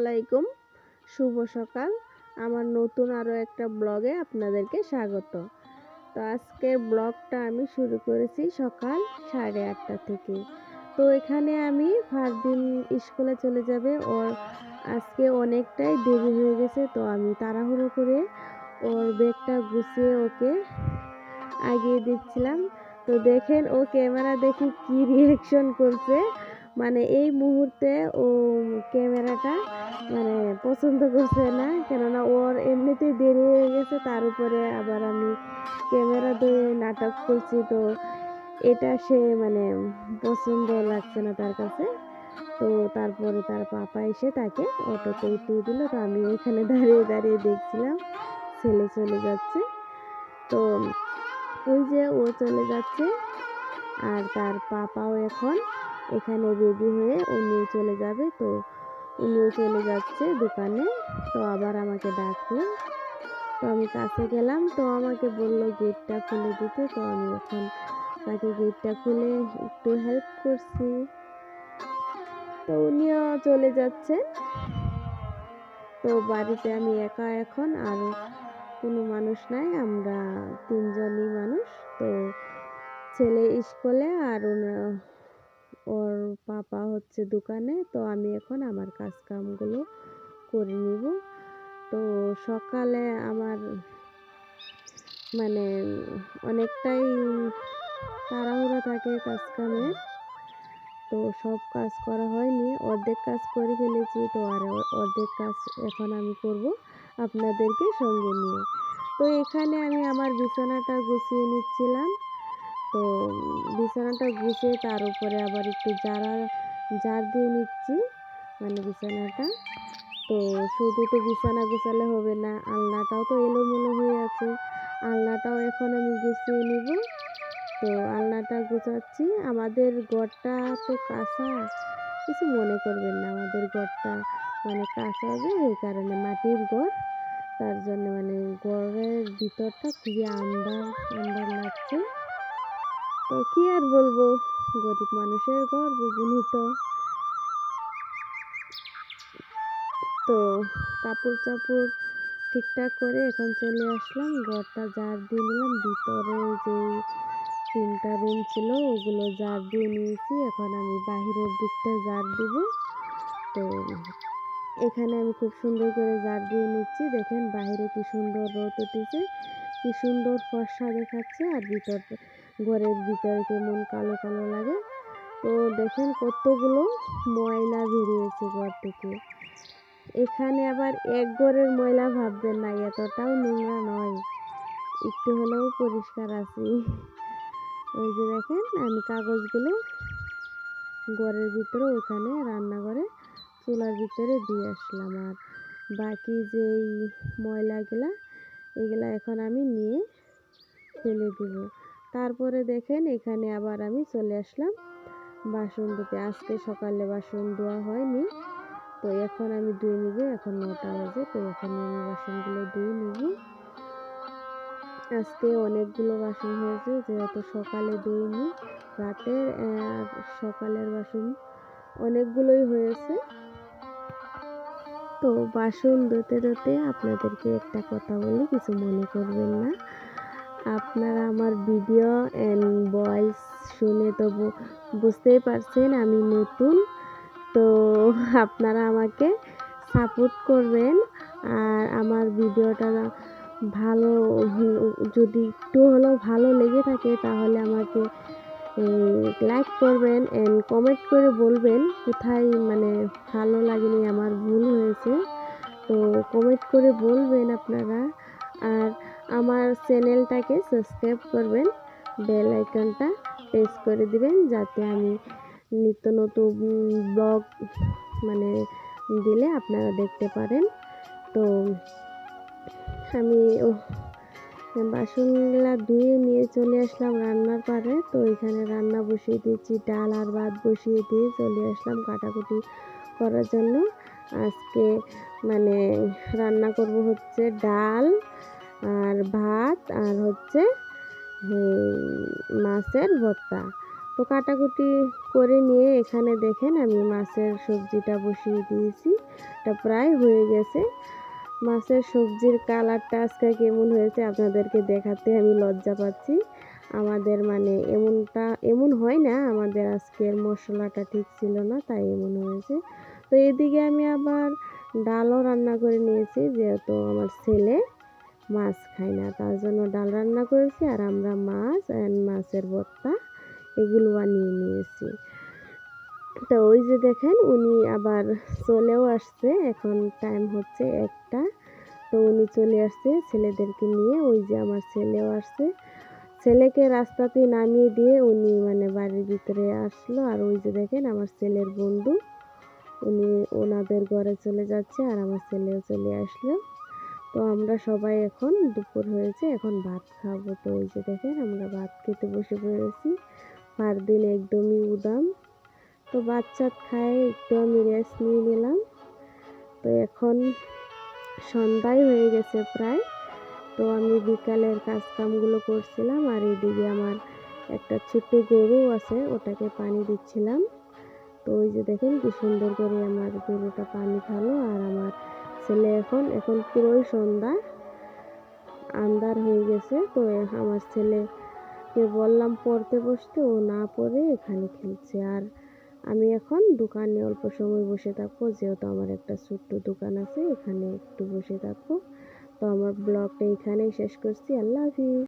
আলাইকুম শুভ সকাল। আমার নতুন আরও একটা ব্লগে আপনাদেরকে স্বাগত। তো আজকের ব্লগটা আমি শুরু করেছি সকাল সাড়ে আটটা থেকে। তো এখানে আমি ফারদিন স্কুলে চলে যাবে। ওর আজকে অনেকটাই দেরি হয়ে গেছে। তো আমি তাড়াহুড়ো করে ওর ব্যাগটা গুছিয়ে ওকে আগিয়ে দিচ্ছিলাম। তো দেখেন ও ক্যামেরা দেখি কি রিয়াকশন করছে। মানে এই মুহূর্তে ও ক্যামেরাটা মানে পছন্দ করছে না, কেননা ওর এমনিতেই দেরি হয়ে গেছে, তার উপরে আবার আমি ক্যামেরা দিয়ে নাটক করছি, তো এটা সে মানে পছন্দ লাগছে না তার কাছে। তো তারপরে তার পাপা এসে তাকে অটোতে উঠিয়ে দিল, তো আমি ওইখানে দাঁড়িয়ে দাঁড়িয়ে দেখছিলাম, ছেলে চলে যাচ্ছে। তো ওই যে ও চলে যাচ্ছে, আর তার পাপাও এখন এখানে রেডি হয়ে উনিও চলে যাবে। তো উনিও চলে যাচ্ছে দোকানে। তো আবার আমাকে ডাকলো। তো আমি কাছে গেলাম। তো আমাকে বলল, গেটটা খুলে দিতে। তো আমি এখন তাকে গেটটা খুলে একটু হেল্প করছি। তো উনিও চলে যাচ্ছে। তো বাড়িতে আমি একা এখন, আর কোনো মানুষ নাই। আমরা তিনজনই মানুষ। তো ছেলে স্কুলে আর ওর পাপা হচ্ছে দোকানে, তো আমি এখন আমার কাজ কামগুলো করে নিব। তো সকালে আমার মানে অনেকটাই তাড়াহুড়া থাকে কাজ কামের তো সব কাজ করা হয়নি। অর্ধেক কাজ করে ফেলেছি, তো আর অর্ধেক কাজ এখন আমি করব আপনাদেরকে সঙ্গে নিয়ে। তো এখানে আমি আমার বিছানাটা গুছিয়ে নিচ্ছিলাম। তো বিছানাটা গুছিয়ে তার উপরে আবার একটু জারা, জার দিয়ে নিচ্ছি মানে বিছানাটা। তো শুধু তো বিছানা গুছালে হবে না, আলনাটাও তো এলোমেলো হয়ে আছে। আলনাটাও এখন আমি গুছিয়ে নিব। তো আলনাটা গুছাচ্ছি। আমাদের ঘরটা তো কাঁচা, কিছু মনে করবেন না, আমাদের ঘরটা মানে কাঁচা যে, এই কারণে মাটির ঘর। তার জন্য মানে ঘরের ভিতরটা খুবই আন্দার আন্দার লাগছে। তো কি আর বলব? গরিব মানুষের ঘর বুঝিনি তো তো কাপড় চাপড় ঠিকঠাক করে এখন চলে আসলাম। ঘরটা জার দিয়ে নিলাম। ভিতরে যে তিনটা রুম ছিল, ওগুলো জার দিয়ে নিয়েছি। এখন আমি বাহিরের দিকটা জার দিব। তো এখানে আমি খুব সুন্দর করে জার দিয়ে নিচ্ছি। দেখেন বাইরে কি সুন্দর রোদ উঠেছে। কি সুন্দর ফর্সা দেখাচ্ছে আর ভিতর ঘরের ভিতরে কেমন কালো কালো লাগে। তো দেখেন কতগুলো ময়লা বেরিয়েছে ঘর থেকে। এখানে আবার এক ঘরের ময়লা ভাববেন না, এতটাও নোংরা নয়। একটু হলেও পরিষ্কার আছি। ওই যে দেখেন, আমি কাগজগুলো ঘরের ভিতরে, ওখানে রান্নাঘরে, চুলার ভিতরে দিয়ে আসলাম। আর বাকি যেই ময়লাগুলা এগুলা এখন আমি নিয়ে ফেলে দিব। তারপরে দেখেন এখানে আবার আমি চলে আসলাম বাসন ধুতে আজকে সকালে বাসন ধোয়া হয়নি, তো এখন আমি ধুয়ে নিব। এখন নটা বাজে, তো এখন আমি বাসনগুলো ধুয়ে নিব। আজকে অনেকগুলো বাসন হয়েছে, যেহেতু সকালে ধুইনি, রাতের সকালের বাসন অনেকগুলোই হয়েছে। তো বাসন ধুতে ধুতে আপনাদেরকে একটা কথা বলি, কিছু মনে করবেন না। আপনারা আমার ভিডিও অ্যান্ড ভয়েস শুনে তো বুঝতেই পারছেন আমি নতুন। তো আপনারা আমাকে সাপোর্ট করবেন আর আমার ভিডিওটা ভালো, যদি একটু হলেও ভালো লেগে থাকে তাহলে আমাকে লাইক করবেন অ্যান্ড কমেন্ট করে বলবেন কোথায় মানে ভালো লাগেনি, আমার ভুল হয়েছে। তো কমেন্ট করে বলবেন আপনারা। আর আমার চ্যানেলটাকে সাবস্ক্রাইব করবেন বেল আইকনটা প্রেস করে দিবেন, যাতে আমি নিত্য নতুন ব্লগ মানে দিলে আপনারা দেখতে পারেন। তো আমি বাসনগুলা ধুয়ে নিয়ে চলে আসলাম রান্নার পারে। তো এখানে রান্না বসিয়ে দিয়েছি, ডাল আর ভাত বসিয়ে দিয়ে চলে আসলাম কাটাকুটি করার জন্য। আজকে মানে রান্না করব হচ্ছে ডাল আর ভাত আর হচ্ছে মাছের ভর্তা। তো কাটাকুটি করে নিয়ে এখানে দেখেন আমি মাছের সবজিটা বসিয়ে দিয়েছি, এটা প্রায় হয়ে গেছে। মাছের সবজির কালারটা আজকে কেমন হয়েছে আপনাদেরকে দেখাতে আমি লজ্জা পাচ্ছি। আমাদের মানে এমনটা, এমন হয় না আমাদের আজকের মশলাটা ঠিক ছিল না, তাই এমন হয়েছে। তো এদিকে আমি আবার ডালও রান্না করে নিয়েছি, যেহেতু আমার ছেলে মাছ খায় না, তার জন্য ডাল রান্না করেছি আর আমরা মাছ অ্যান্ড মাছের ভর্তা এগুলো বানিয়ে নিয়েছি। তো ওই যে দেখেন, উনি আবার চলেও আসছে। এখন টাইম হচ্ছে একটা। তো উনি চলে আসছে ছেলেদেরকে নিয়ে। ওই যে আমার ছেলেও আসছে। ছেলেকে রাস্তাতে নামিয়ে দিয়ে উনি মানে বাড়ির ভিতরে আসলো। আর ওই যে দেখেন, আমার ছেলের বন্ধু। উনি ওনাদের ঘরে চলে যাচ্ছে আর আমার ছেলেও চলে আসলো। তো আমরা সবাই এখন দুপুর হয়েছে, এখন ভাত খাব। তো ওই যে দেখেন, আমরা ভাত খেতে বসে পড়েছি। পার দিন একদমই উদাম। তো বাচ্চা খায়, একটু আমি রেস্ট নিয়ে নিলাম। তো এখন সন্ধ্যায় হয়ে গেছে প্রায়। তো আমি বিকালের কাজ কামগুলো করছিলাম আর এদিকে আমার একটা ছোট্ট গরু আছে, ওটাকে পানি দিচ্ছিলাম। তো ওই যে দেখেন কি সুন্দর করে আমার গরুটা পানি খালো আর আমার ছেলে এখন এখন পুরোই সন্ধ্যা, আন্ধার হয়ে গেছে। তো আমার ছেলেকে বললাম পড়তে বসতে, ও না পড়ে এখানে খেলছে। আর আমি এখন দোকানে অল্প সময় বসে থাকব, যেহেতু আমার একটা ছোট্ট দোকান আছে, এখানে একটু বসে থাকব। তো আমার ব্লগটা এখানেই শেষ করছি, আল্লাহ হাফিজ।